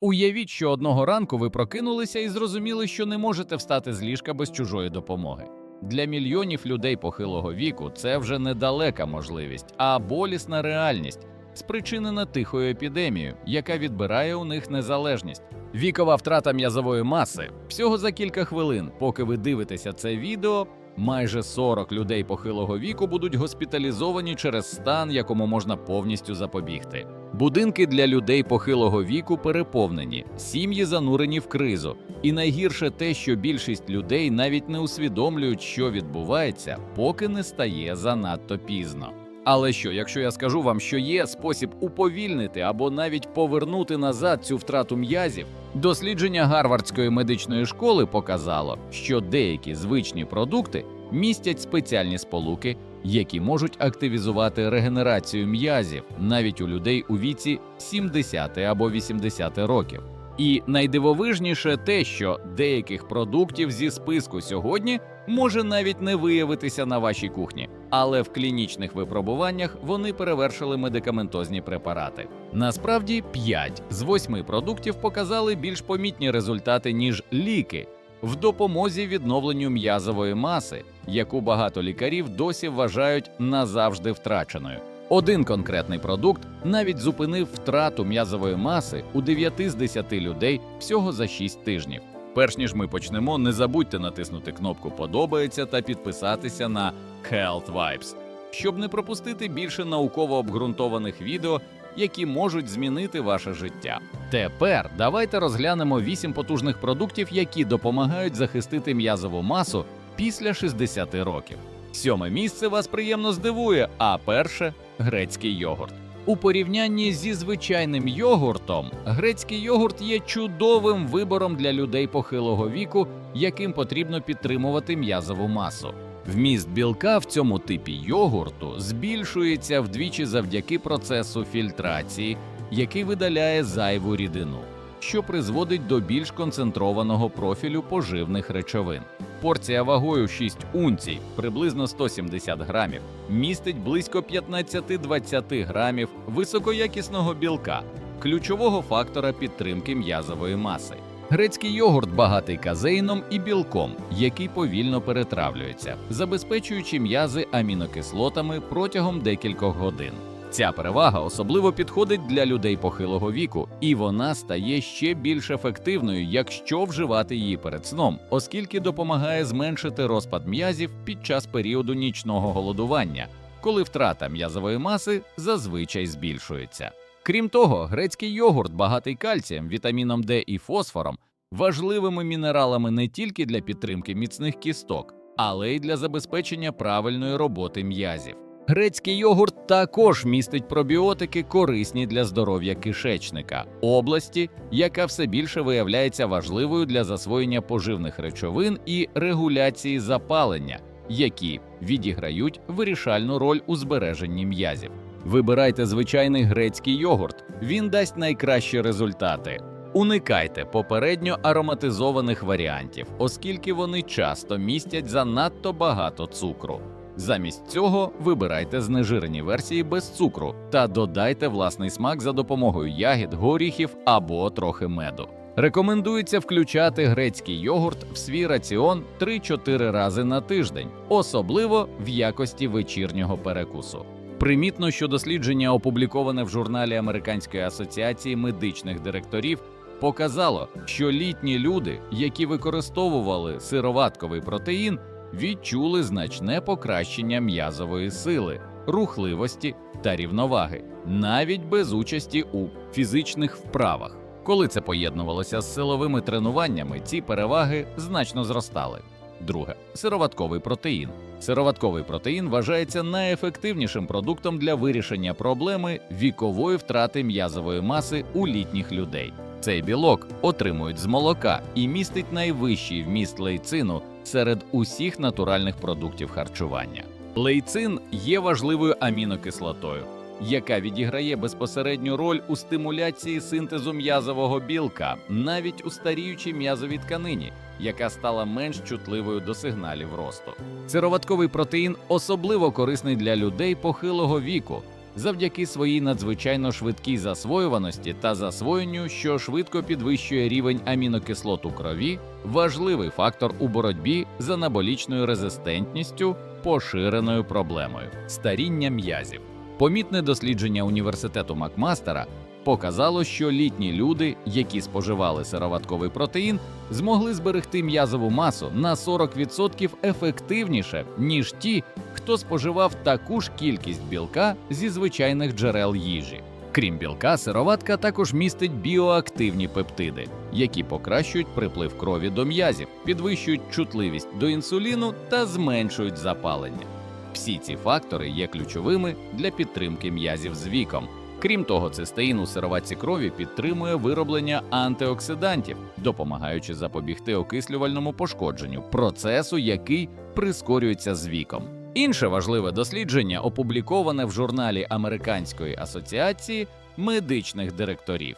Уявіть, що одного ранку ви прокинулися і зрозуміли, що не можете встати з ліжка без чужої допомоги. Для мільйонів людей похилого віку це вже недалека можливість, а болісна реальність, спричинена тихою епідемією, яка відбирає у них незалежність. Вікова втрата м'язової маси всього за кілька хвилин, поки ви дивитеся це відео. Майже 40 людей похилого віку будуть госпіталізовані через стан, якому можна повністю запобігти. Будинки для людей похилого віку переповнені, сім'ї занурені в кризу. І найгірше те, що більшість людей навіть не усвідомлюють, що відбувається, поки не стає занадто пізно. Але що, якщо я скажу вам, що є спосіб уповільнити або навіть повернути назад цю втрату м'язів? Дослідження Гарвардської медичної школи показало, що деякі звичні продукти містять спеціальні сполуки, які можуть активізувати регенерацію м'язів навіть у людей у віці 70 або 80 років. І найдивовижніше те, що деяких продуктів зі списку сьогодні може навіть не виявитися на вашій кухні, але в клінічних випробуваннях вони перевершили медикаментозні препарати. Насправді 5 з 8 продуктів показали більш помітні результати ніж ліки в допомозі відновленню м'язової маси, яку багато лікарів досі вважають назавжди втраченою. Один конкретний продукт навіть зупинив втрату м'язової маси у 9 з 10 людей всього за 6 тижнів. Перш ніж ми почнемо, не забудьте натиснути кнопку Подобається та підписатися на Health Vibes, щоб не пропустити більше науково обґрунтованих відео, які можуть змінити ваше життя. Тепер давайте розглянемо 8 потужних продуктів, які допомагають захистити м'язову масу після 60 років. Сьоме місце вас приємно здивує, а перше грецький йогурт. У порівнянні зі звичайним йогуртом, грецький йогурт є чудовим вибором для людей похилого віку, яким потрібно підтримувати м'язову масу. Вміст білка в цьому типі йогурту збільшується вдвічі завдяки процесу фільтрації, який видаляє зайву рідину, що призводить до більш концентрованого профілю поживних речовин. Порція вагою 6 унцій, приблизно 170 грамів, містить близько 15-20 грамів високоякісного білка, ключового фактора підтримки м'язової маси. Грецький йогурт багатий казеїном і білком, який повільно перетравлюється, забезпечуючи м'язи амінокислотами протягом декількох годин. Ця перевага особливо підходить для людей похилого віку, і вона стає ще більш ефективною, якщо вживати її перед сном, оскільки допомагає зменшити розпад м'язів під час періоду нічного голодування, коли втрата м'язової маси зазвичай збільшується. Крім того, грецький йогурт багатий кальцієм, вітаміном Д і фосфором, важливими мінералами не тільки для підтримки міцних кісток, але й для забезпечення правильної роботи м'язів. Грецький йогурт також містить пробіотики, корисні для здоров'я кишечника, області, яка все більше виявляється важливою для засвоєння поживних речовин і регуляції запалення, які відіграють вирішальну роль у збереженні м'язів. Вибирайте звичайний грецький йогурт, він дасть найкращі результати. Уникайте попередньо ароматизованих варіантів, оскільки вони часто містять занадто багато цукру. Замість цього вибирайте знежирені версії без цукру та додайте власний смак за допомогою ягід, горіхів або трохи меду. Рекомендується включати грецький йогурт в свій раціон 3-4 рази на тиждень, особливо в якості вечірнього перекусу. Примітно, що дослідження, опубліковане в журналі Американської асоціації медичних директорів, показало, що літні люди, які використовували сироватковий протеїн, відчули значне покращення м'язової сили, рухливості та рівноваги, навіть без участі у фізичних вправах. Коли це поєднувалося з силовими тренуваннями, ці переваги значно зростали. Друге сироватковий протеїн. Сироватковий протеїн вважається найефективнішим продуктом для вирішення проблеми вікової втрати м'язової маси у літніх людей. Цей білок отримують з молока і містить найвищий вміст лейцину серед усіх натуральних продуктів харчування. Лейцин є важливою амінокислотою, яка відіграє безпосередню роль у стимуляції синтезу м'язового білка навіть у старіючій м'язовій тканині, яка стала менш чутливою до сигналів росту. Сироватковий протеїн особливо корисний для людей похилого віку завдяки своїй надзвичайно швидкій засвоюваності та засвоєнню, що швидко підвищує рівень амінокислот у крові, важливий фактор у боротьбі з анаболічною резистентністю, поширеною проблемою старіння м'язів. Помітне дослідження університету Макмастера показало, що літні люди, які споживали сироватковий протеїн, змогли зберегти м'язову масу на 40% ефективніше, ніж ті, хто споживав таку ж кількість білка зі звичайних джерел їжі. Крім білка, сироватка також містить біоактивні пептиди, які покращують приплив крові до м'язів, підвищують чутливість до інсуліну та зменшують запалення. Всі ці фактори є ключовими для підтримки м'язів з віком. Крім того, цистеїн у сироватці крові підтримує вироблення антиоксидантів, допомагаючи запобігти окислювальному пошкодженню, процесу, який прискорюється з віком. Інше важливе дослідження опубліковане в журналі Американської асоціації медичних директорів,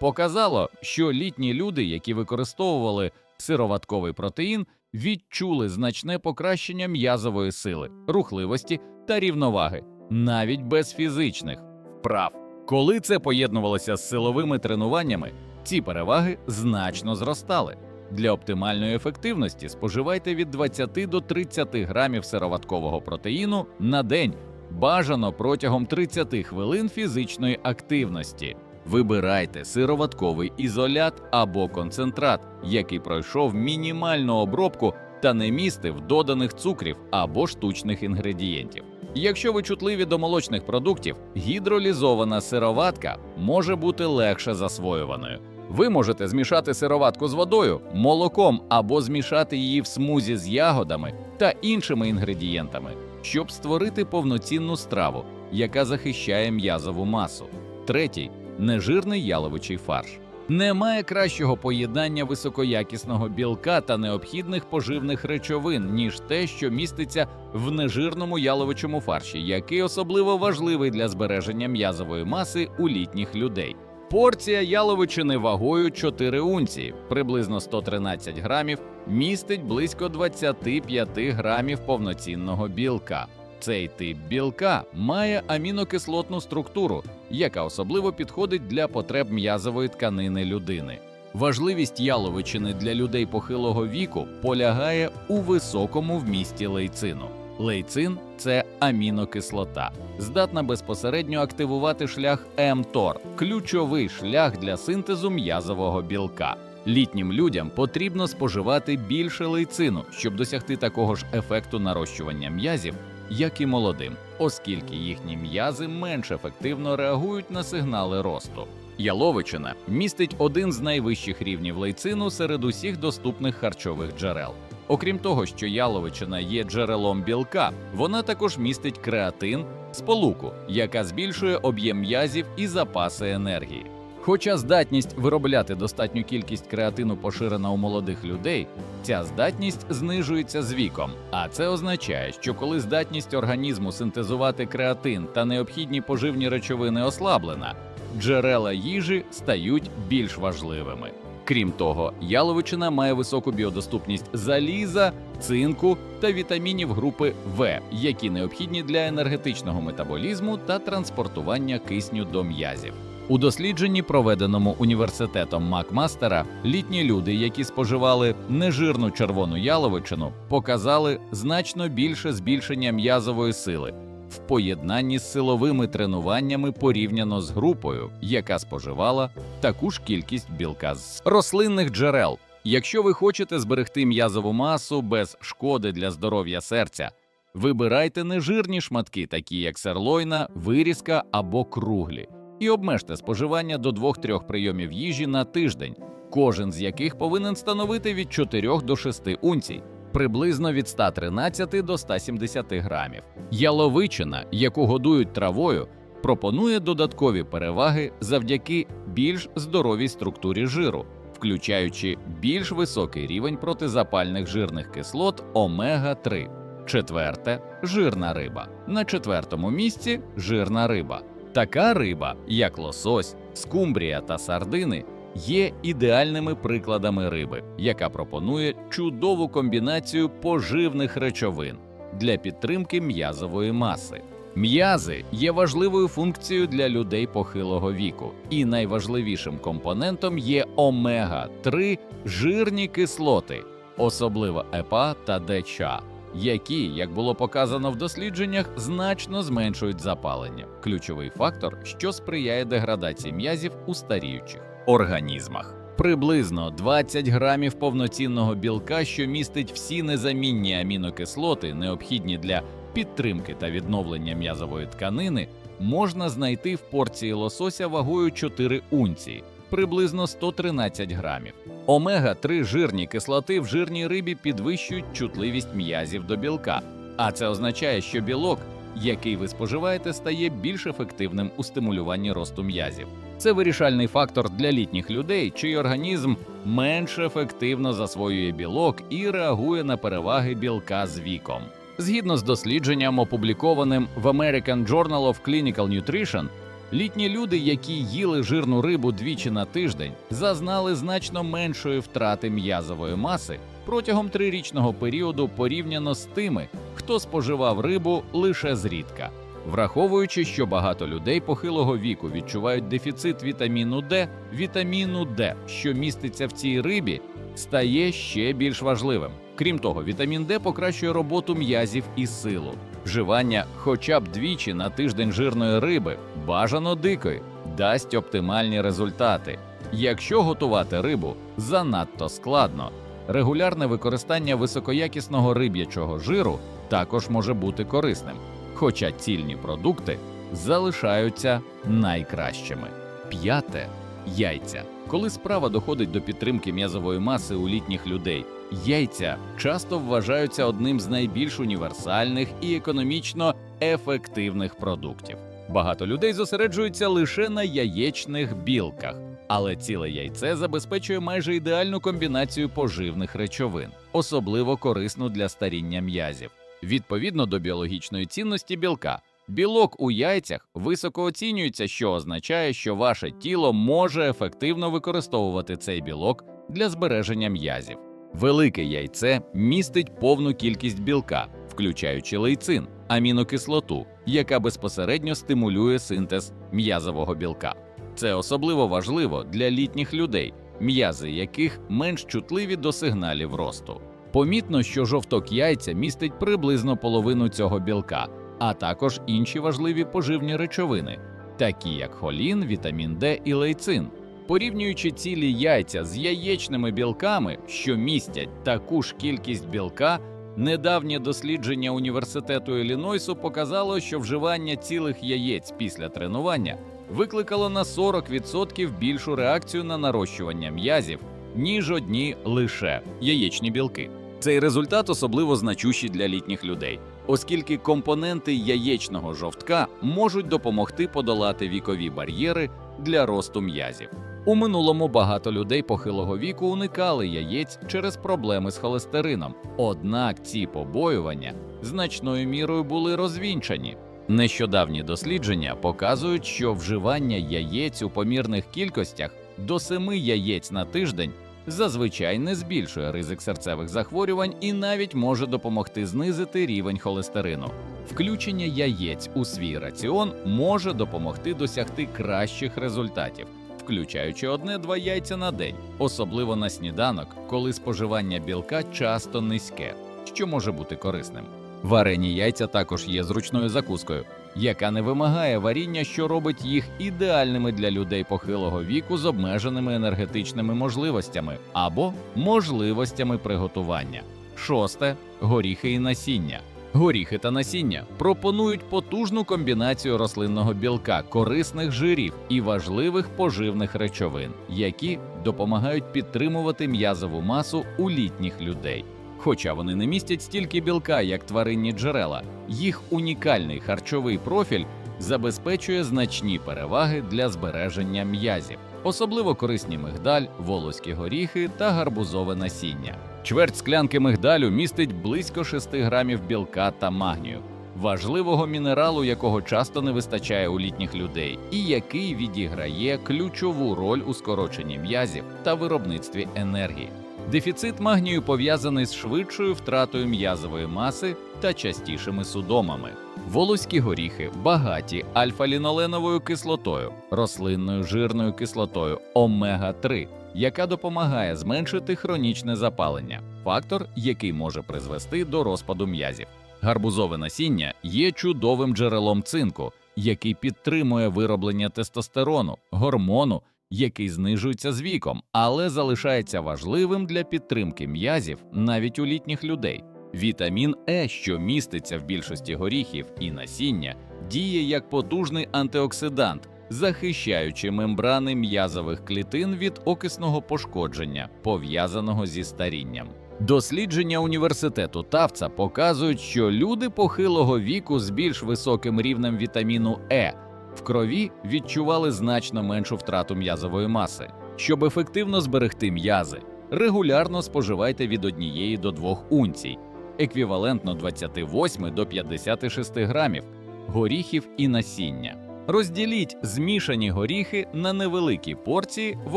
показало, що літні люди, які використовували сироватковий протеїн, відчули значне покращення м'язової сили, рухливості та рівноваги, навіть без фізичних вправ. Коли це поєднувалося з силовими тренуваннями, ці переваги значно зростали. Для оптимальної ефективності споживайте від 20 до 30 грамів сироваткового протеїну на день, бажано протягом 30 хвилин фізичної активності. Вибирайте сироватковий ізолят або концентрат, який пройшов мінімальну обробку та не містив доданих цукрів або штучних інгредієнтів. Якщо ви чутливі до молочних продуктів, гідролізована сироватка може бути легше засвоюваною. Ви можете змішати сироватку з водою, молоком або змішати її в смузі з ягодами та іншими інгредієнтами, щоб створити повноцінну страву, яка захищає м'язову масу. Третій нежирний яловичий фарш. Немає кращого поєднання високоякісного білка та необхідних поживних речовин, ніж те, що міститься в нежирному яловичому фарші, який особливо важливий для збереження м'язової маси у літніх людей. Порція яловичини вагою 4 унції, приблизно 113 грамів, містить близько 25 грамів повноцінного білка. Цей тип білка має амінокислотну структуру, яка особливо підходить для потреб м'язової тканини людини. Важливість яловичини для людей похилого віку полягає у високому вмісті лейцину. Лейцин це амінокислота, здатна безпосередньо активувати шлях МТОР, ключовий шлях для синтезу м'язового білка. Літнім людям потрібно споживати більше лейцину, щоб досягти такого ж ефекту нарощування м'язів, як і молодим, оскільки їхні м'язи менш ефективно реагують на сигнали росту. Яловичина містить один з найвищих рівнів лейцину серед усіх доступних харчових джерел. Окрім того, що яловичина є джерелом білка, вона також містить креатин, сполуку, яка збільшує об'єм м'язів і запаси енергії. Хоча здатність виробляти достатню кількість креатину поширена у молодих людей, ця здатність знижується з віком. А це означає, що коли здатність організму синтезувати креатин та необхідні поживні речовини ослаблена, джерела їжі стають більш важливими. Крім того, яловичина має високу біодоступність заліза, цинку та вітамінів групи В, які необхідні для енергетичного метаболізму та транспортування кисню до м'язів. У дослідженні, проведеному університетом Макмастера, літні люди, які споживали нежирну червону яловичину, показали значно більше збільшення м'язової сили в поєднанні з силовими тренуваннями порівняно з групою, яка споживала таку ж кількість білка з рослинних джерел. Якщо ви хочете зберегти м'язову масу без шкоди для здоров'я серця, вибирайте нежирні шматки, такі як серлойна, вирізка або круглі, і обмежте споживання до 2-3 прийомів їжі на тиждень, кожен з яких повинен становити від 4 до 6 унцій. Приблизно від 113 до 170 грамів. Яловичина, яку годують травою, пропонує додаткові переваги завдяки більш здоровій структурі жиру, включаючи більш високий рівень протизапальних жирних кислот омега-3. Четверте жирна риба. На четвертому місці жирна риба. Така риба, як лосось, скумбрія та сардини, є ідеальними прикладами риби, яка пропонує чудову комбінацію поживних речовин для підтримки м'язової маси. М'язи є важливою функцією для людей похилого віку, і найважливішим компонентом є омега-3 жирні кислоти, особливо ЕПА та ДЧА, які, як було показано в дослідженнях, значно зменшують запалення ключовий фактор, що сприяє деградації м'язів у старіючих організмах. Приблизно 20 грамів повноцінного білка, що містить всі незамінні амінокислоти, необхідні для підтримки та відновлення м'язової тканини, можна знайти в порції лосося вагою 4 унції, приблизно 113 грамів. Омега-3 жирні кислоти в жирній рибі підвищують чутливість м'язів до білка, а це означає, що білок, який ви споживаєте, стає більш ефективним у стимулюванні росту м'язів. Це вирішальний фактор для літніх людей, чий організм менш ефективно засвоює білок і реагує на переваги білка з віком. Згідно з дослідженням, опублікованим в American Journal of Clinical Nutrition, літні люди, які їли жирну рибу двічі на тиждень, зазнали значно меншої втрати м'язової маси протягом трирічного періоду порівняно з тими, хто споживав рибу лише зрідка. Враховуючи, що багато людей похилого віку відчувають дефіцит вітаміну Д, вітаміну Д, що міститься в цій рибі, стає ще більш важливим. Крім того, вітамін Д покращує роботу м'язів і силу. Вживання хоча б двічі на тиждень жирної риби, бажано дикої, дасть оптимальні результати. Якщо готувати рибу занадто складно, регулярне використання високоякісного риб'ячого жиру також може бути корисним, хоча цільні продукти залишаються найкращими. П'яте яйця. Коли справа доходить до підтримки м'язової маси у літніх людей, яйця часто вважаються одним з найбільш універсальних і економічно ефективних продуктів. Багато людей зосереджуються лише на яєчних білках, але ціле яйце забезпечує майже ідеальну комбінацію поживних речовин, особливо корисну для старіння м'язів. Відповідно до біологічної цінності білка, білок у яйцях високо оцінюється, що означає, що ваше тіло може ефективно використовувати цей білок для збереження м'язів. Велике яйце містить повну кількість білка, включаючи лейцин, амінокислоту, яка безпосередньо стимулює синтез м'язового білка. Це особливо важливо для літніх людей, м'язи яких менш чутливі до сигналів росту. Помітно, що жовток яйця містить приблизно половину цього білка, а також інші важливі поживні речовини, такі як холін, вітамін Д і лейцин. Порівнюючи цілі яйця з яєчними білками, що містять таку ж кількість білка, недавнє дослідження університету Іллінойсу показало, що вживання цілих яєць після тренування викликало на 40% більшу реакцію на нарощування м'язів, ніж одні лише яєчні білки. Цей результат особливо значущий для літніх людей, оскільки компоненти яєчного жовтка можуть допомогти подолати вікові бар'єри для росту м'язів. У минулому багато людей похилого віку уникали яєць через проблеми з холестерином. Однак ці побоювання значною мірою були розвінчані. Нещодавні дослідження показують, що вживання яєць у помірних кількостях до 7 яєць на тиждень зазвичай не збільшує ризик серцевих захворювань і навіть може допомогти знизити рівень холестерину. Включення яєць у свій раціон може допомогти досягти кращих результатів, включаючи одне-два яйця на день, особливо на сніданок, коли споживання білка часто низьке, що може бути корисним. Варені яйця також є зручною закускою, яка не вимагає варіння, що робить їх ідеальними для людей похилого віку з обмеженими енергетичними можливостями або можливостями приготування. Шосте горіхи і насіння. Горіхи та насіння пропонують потужну комбінацію рослинного білка, корисних жирів і важливих поживних речовин, які допомагають підтримувати м'язову масу у літніх людей. Хоча вони не містять стільки білка, як тваринні джерела, їх унікальний харчовий профіль забезпечує значні переваги для збереження м'язів, особливо корисні мигдаль, волоські горіхи та гарбузове насіння. Чверть склянки мигдалю містить близько 6 грамів білка та магнію, важливого мінералу, якого часто не вистачає у літніх людей, і який відіграє ключову роль у скороченні м'язів та виробництві енергії. Дефіцит магнію пов'язаний з швидшою втратою м'язової маси та частішими судомами. Волоські горіхи багаті альфа-ліноленовою кислотою, рослинною жирною кислотою омега-3, яка допомагає зменшити хронічне запалення, фактор, який може призвести до розпаду м'язів. Гарбузове насіння є чудовим джерелом цинку, який підтримує вироблення тестостерону, гормону, який знижується з віком, але залишається важливим для підтримки м'язів навіть у літніх людей. Вітамін Е, що міститься в більшості горіхів і насіння, діє як потужний антиоксидант, захищаючи мембрани м'язових клітин від окисного пошкодження, пов'язаного зі старінням. Дослідження університету Тавца показують, що люди похилого віку з більш високим рівнем вітаміну Е в крові відчували значно меншу втрату м'язової маси. Щоб ефективно зберегти м'язи, регулярно споживайте від однієї до двох унцій, еквівалентно 28 до 56 грамів, горіхів і насіння. Розділіть змішані горіхи на невеликі порції в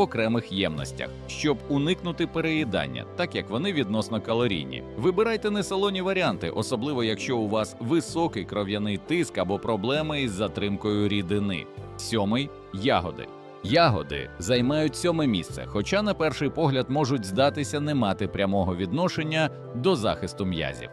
окремих ємностях, щоб уникнути переїдання, так як вони відносно калорійні. Вибирайте несолоні варіанти, особливо якщо у вас високий кров'яний тиск або проблеми із затримкою рідини. Сьомий ягоди. Ягоди займають сьоме місце, хоча на перший погляд можуть здатися не мати прямого відношення до захисту м'язів.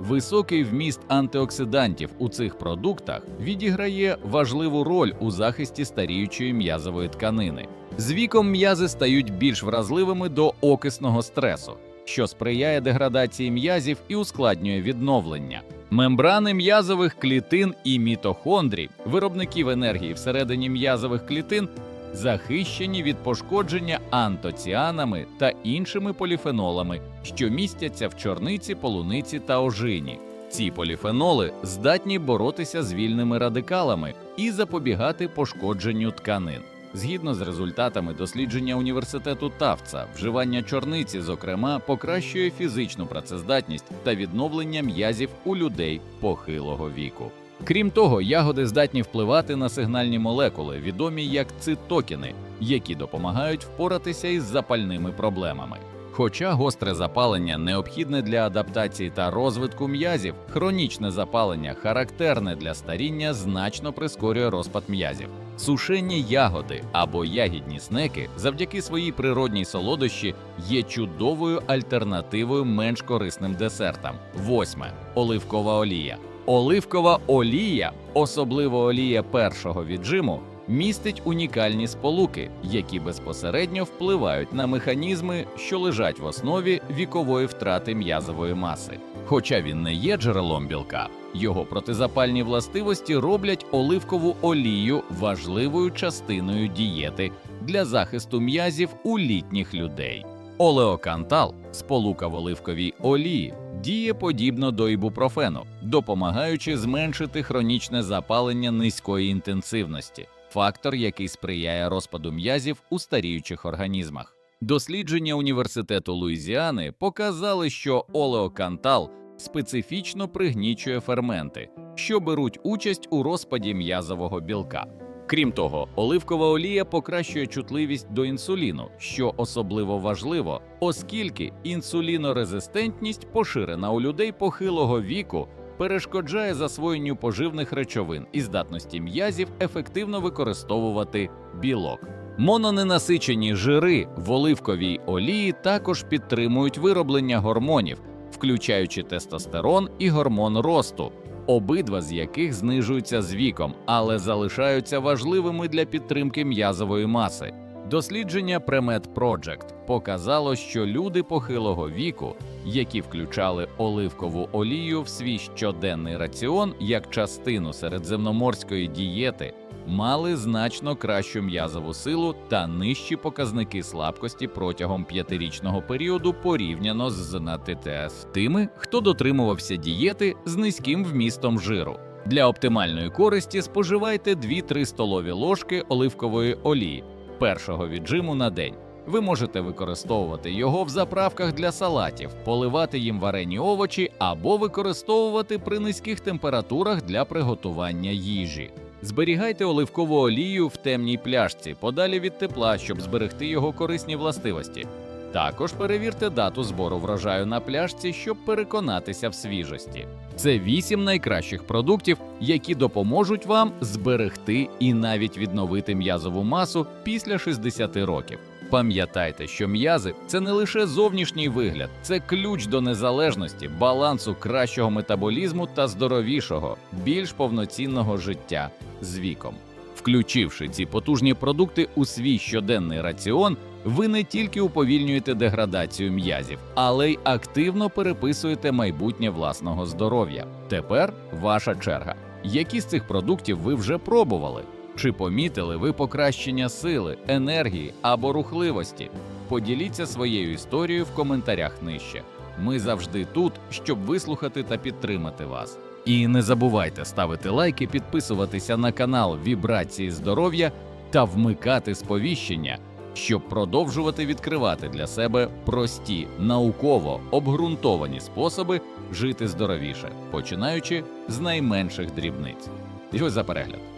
Високий вміст антиоксидантів у цих продуктах відіграє важливу роль у захисті старіючої м'язової тканини. З віком м'язи стають більш вразливими до окисного стресу, що сприяє деградації м'язів і ускладнює відновлення. Мембрани м'язових клітин і мітохондрій, виробників енергії всередині м'язових клітин, захищені від пошкодження антоціанами та іншими поліфенолами, що містяться в чорниці, полуниці та ожині. Ці поліфеноли здатні боротися з вільними радикалами і запобігати пошкодженню тканин. Згідно з результатами дослідження університету Тавца, вживання чорниці, зокрема, покращує фізичну працездатність та відновлення м'язів у людей похилого віку. Крім того, ягоди здатні впливати на сигнальні молекули, відомі як цитокіни, які допомагають впоратися із запальними проблемами. Хоча гостре запалення необхідне для адаптації та розвитку м'язів, хронічне запалення, характерне для старіння, значно прискорює розпад м'язів. Сушені ягоди або ягідні снеки завдяки своїй природній солодощі є чудовою альтернативою менш корисним десертам. Восьме оливкова олія. Оливкова олія, особливо олія першого віджиму, містить унікальні сполуки, які безпосередньо впливають на механізми, що лежать в основі вікової втрати м'язової маси. Хоча він не є джерелом білка, його протизапальні властивості роблять оливкову олію важливою частиною дієти для захисту м'язів у літніх людей. Олеокантал, сполука в оливковій олії, діє подібно до ібупрофену, допомагаючи зменшити хронічне запалення низької інтенсивності, фактор, який сприяє розпаду м'язів у старіючих організмах. Дослідження університету Луїзіани показали, що олеокантал специфічно пригнічує ферменти, що беруть участь у розпаді м'язового білка. Крім того, оливкова олія покращує чутливість до інсуліну, що особливо важливо, оскільки інсулінорезистентність, поширена у людей похилого віку, перешкоджає засвоєнню поживних речовин і здатності м'язів ефективно використовувати білок. Мононенасичені жири в оливковій олії також підтримують вироблення гормонів, включаючи тестостерон і гормон росту, обидва з яких знижуються з віком, але залишаються важливими для підтримки м'язової маси. Дослідження Premed Project показало, що люди похилого віку, які включали оливкову олію в свій щоденний раціон як частину середземноморської дієти, мали значно кращу м'язову силу та нижчі показники слабкості протягом п'ятирічного періоду порівняно з НАТТС тими, хто дотримувався дієти з низьким вмістом жиру. Для оптимальної користі споживайте 2-3 столові ложки оливкової олії першого віджиму на день. Ви можете використовувати його в заправках для салатів, поливати їм варені овочі або використовувати при низьких температурах для приготування їжі. Зберігайте оливкову олію в темній пляшці подалі від тепла, щоб зберегти його корисні властивості. Також перевірте дату збору врожаю на пляшці, щоб переконатися в свіжості. Це вісім найкращих продуктів, які допоможуть вам зберегти і навіть відновити м'язову масу після 60 років. Пам'ятайте, що м'язи це не лише зовнішній вигляд, це ключ до незалежності, балансу кращого метаболізму та здоровішого, більш повноцінного життя з віком. Включивши ці потужні продукти у свій щоденний раціон, ви не тільки уповільнюєте деградацію м'язів, але й активно переписуєте майбутнє власного здоров'я. Тепер ваша черга. Які з цих продуктів ви вже пробували? Чи помітили ви покращення сили, енергії або рухливості? Поділіться своєю історією в коментарях нижче. Ми завжди тут, щоб вислухати та підтримати вас. І не забувайте ставити лайки, підписуватися на канал Вібрації здоров'я та вмикати сповіщення, щоб продовжувати відкривати для себе прості, науково обґрунтовані способи жити здоровіше, починаючи з найменших дрібниць. Дякую за перегляд.